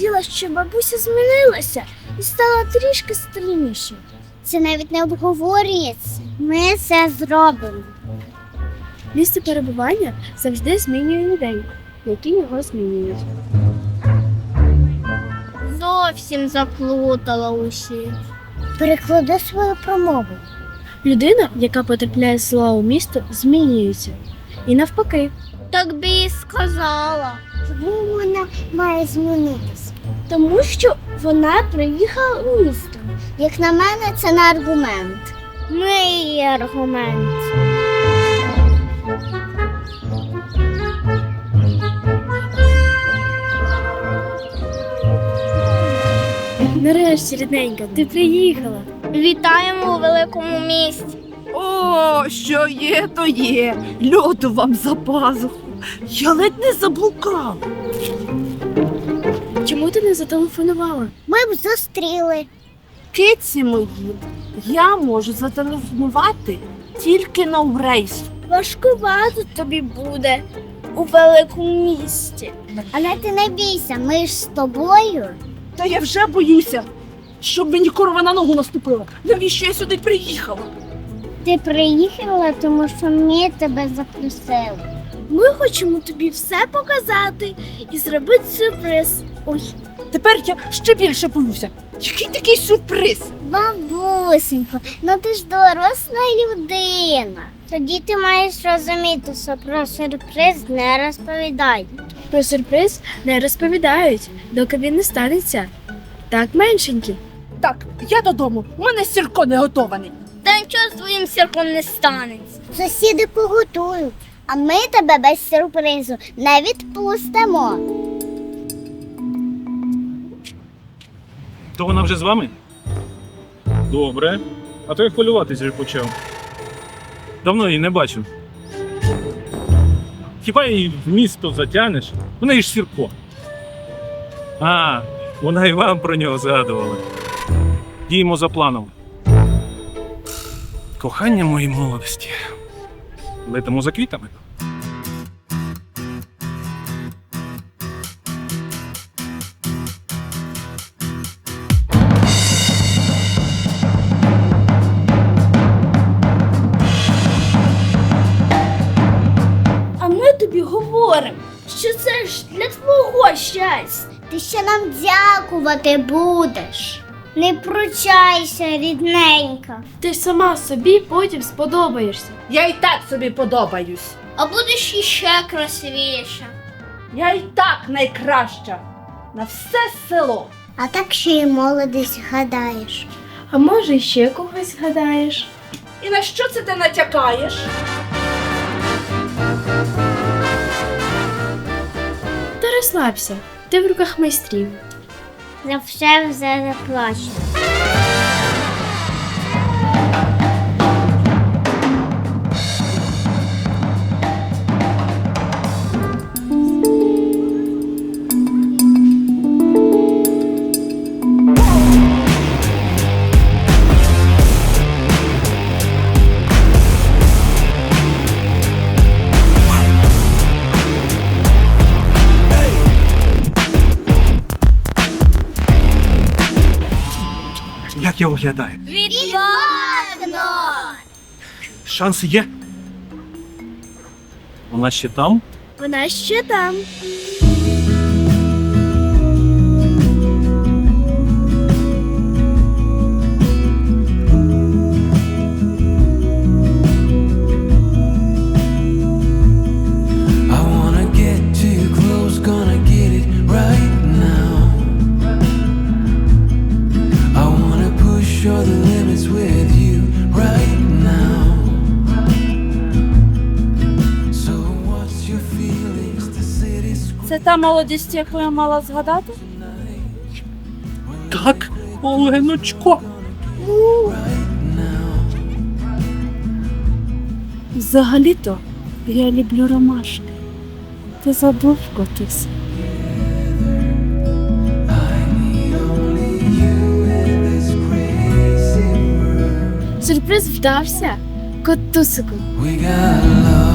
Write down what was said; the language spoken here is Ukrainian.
хотіла, щоб бабуся змінилася і стала трішки сильнішою. Це навіть не обговорюється. Ми це зробимо. Місце перебування завжди змінює людей, які його змінюють. Зовсім заплутала усі. Переклади свою промову. Людина, яка потрапляє з села у місто, змінюється. І навпаки. Так би і сказала. Чому вона має змінитися? Тому що вона приїхала у місто. Як на мене, це не аргумент. Мій аргумент. Нарешті, рідненька, ти приїхала. Вітаємо у великому місті. О, що є, то є. Льоду вам за пазуху. Я ледь не заблукав. Чому ти не зателефонувала? Ми б зустріли. Киці мої, я можу зателефонувати тільки на рейс. Важкувато тобі буде у великому місті. Але ти не бійся, ми ж з тобою. Та я вже боюся, щоб мені корова на ногу наступила. Навіщо я сюди приїхала? Ти приїхала, тому що ми тебе запросили. Ми хочемо тобі все показати і зробити сюрприз. Ой, Тепер я ще більше боюся. Який такий сюрприз? Бабусенько, ну ти ж доросла людина. Тоді ти маєш розуміти, що про сюрприз не розповідай. про сюрприз не розповідають, доки він не станеться. Так, меншенький. Так, я додому. У мене сірко не готований. Та нічого з твоїм сірком не станеться. Сусіди поготують, а ми тебе без сюрпризу не відпустимо. То вона вже з вами? Добре. А то я хвилюватися вже почав. Давно її не бачив. Хіба її в місто затягнеш? В неї ж сірко. А, вона і вам про нього згадувала. Діємо за планом. Кохання моєї молодості. Летимо за квітами. Для твого щастя. Ти ще нам дякувати будеш. Не пручайся, рідненька. Ти ж сама собі потім сподобаєшся. Я і так собі подобаюсь. А будеш іще красивіша. Я і так найкраща на все село. А так ще й молодість гадаєш. А може ще когось гадаєш? І на що це ти натякаєш? Розслабся, ти в руках майстрів. За все все заплачено. Я виглядаю? Відважно! Шанси є? Вона ще там? Вона ще там. Це та молодість, яку я мала згадати? Так, Оленочко. Взагалі-то я люблю ромашки. Ти забув котись. Сюрприз вдався. Котусику. We got love.